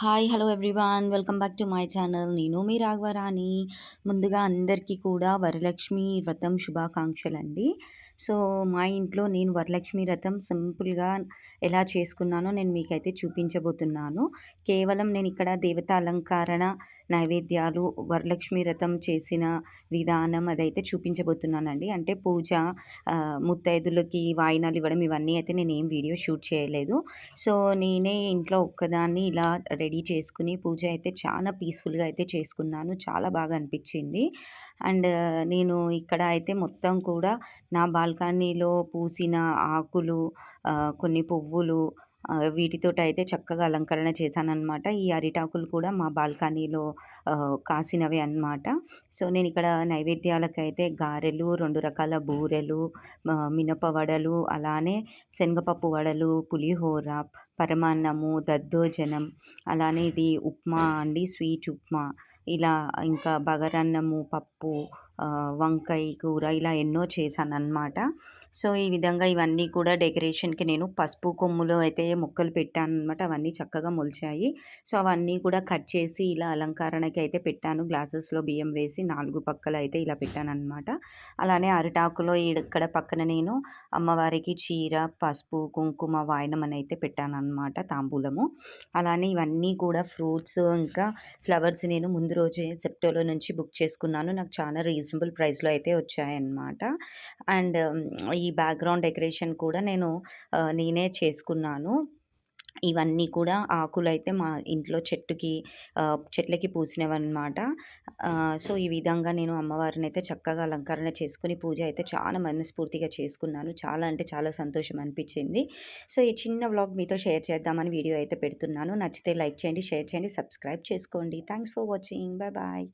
Hi hello everyone. Welcome back to my channel. నేను మీ రాఘవరాణి. ముందుగా అందరికీ కూడా వరలక్ష్మి వ్రతం శుభాకాంక్షలండి. సో మా ఇంట్లో నేను వరలక్ష్మి వ్రతం సింపుల్గా ఎలా చేసుకున్నానో నేను మీకైతే చూపించబోతున్నాను. కేవలం నేను ఇక్కడ దేవత అలంకరణ నైవేద్యాలు వరలక్ష్మి వ్రతం చేసిన విధానం అదైతే చూపించబోతున్నానండి. అంటే పూజ ముత్తైదులకి వాయినాలు ఇవ్వడం ఇవన్నీ అయితే నేను ఏం వీడియో షూట్ చేయలేదు. సో నేనే ఇంట్లో ఒక్కదాన్ని ఇలా రెడీ చేసుకుని పూజ అయితే చాలా పీస్ఫుల్గా అయితే చేసుకున్నాను. చాలా బాగా అనిపించింది. అండ్ నేను ఇక్కడ అయితే మొత్తం కూడా నా బాల్కనీలో పూసిన ఆకులు కొన్ని పువ్వులు వీటితో అయితే చక్కగా అలంకరణ చేశానమాట ఈ అరిటాకులు కూడా మా బాల్కనీలో కాసినవి అన్నమాట. సో నేను ఇక్కడ నైవేద్యాలకైతే గారెలు రెండు రకాల బూరెలు మినప వడలు అలానే శనగపప్పు వడలు పులిహోర పరమాన్నము దద్దోజనం అలానే ఇది ఉప్మా అండి స్వీట్ ఉప్మా. ఇలా ఇంకా బగరన్నము పప్పు వంకాయ కూర ఇలా ఎన్నో చేశాను అనమాట సో ఈ విధంగా ఇవన్నీ కూడా డెకరేషన్కి నేను పసుపు కొమ్ములో అయితే మొక్కలు పెట్టాను అనమాట అవన్నీ చక్కగా మొలిచాయి. సో అవన్నీ కూడా కట్ చేసి ఇలా అలంకరణకి అయితే పెట్టాను. గ్లాసెస్లో బియ్యం వేసి నాలుగు పక్కల అయితే ఇలా పెట్టాను అనమాట అలానే అరిటాకులో ఇక్కడ పక్కన నేను అమ్మవారికి చీర పసుపు కుంకుమ వాయనం అని అయితే పెట్టాను అనమాట తాంబూలము. అలానే ఇవన్నీ కూడా ఫ్రూట్స్ ఇంకా ఫ్లవర్స్ నేను ముందు రోజు సెప్టోలో నుంచి బుక్ చేసుకున్నాను. నాకు చాలా రీజనబుల్ ప్రైస్లో అయితే వచ్చాయన్నమాట. అండ్ ఈ బ్యాక్గ్రౌండ్ డెకరేషన్ కూడా నేను నేనే చేసుకున్నాను. ఇవన్నీ కూడా ఆకులు అయితే మా ఇంట్లో చెట్టుకి చెట్లకి పూసినవన్నమాట. సో ఈ విధంగా నేను అమ్మవారిని అయితే చక్కగా అలంకరణ చేసుకుని పూజ అయితే చాలా మనస్ఫూర్తిగా చేసుకున్నాను. చాలా అంటే చాలా సంతోషం అనిపించింది. సో ఈ చిన్న వ్లాగ్ మీతో షేర్ చేద్దామని వీడియో అయితే పెడుతున్నాను. నచ్చితే లైక్ చేయండి షేర్ చేయండి సబ్స్క్రైబ్ చేసుకోండి. Thanks for watching. Bye bye.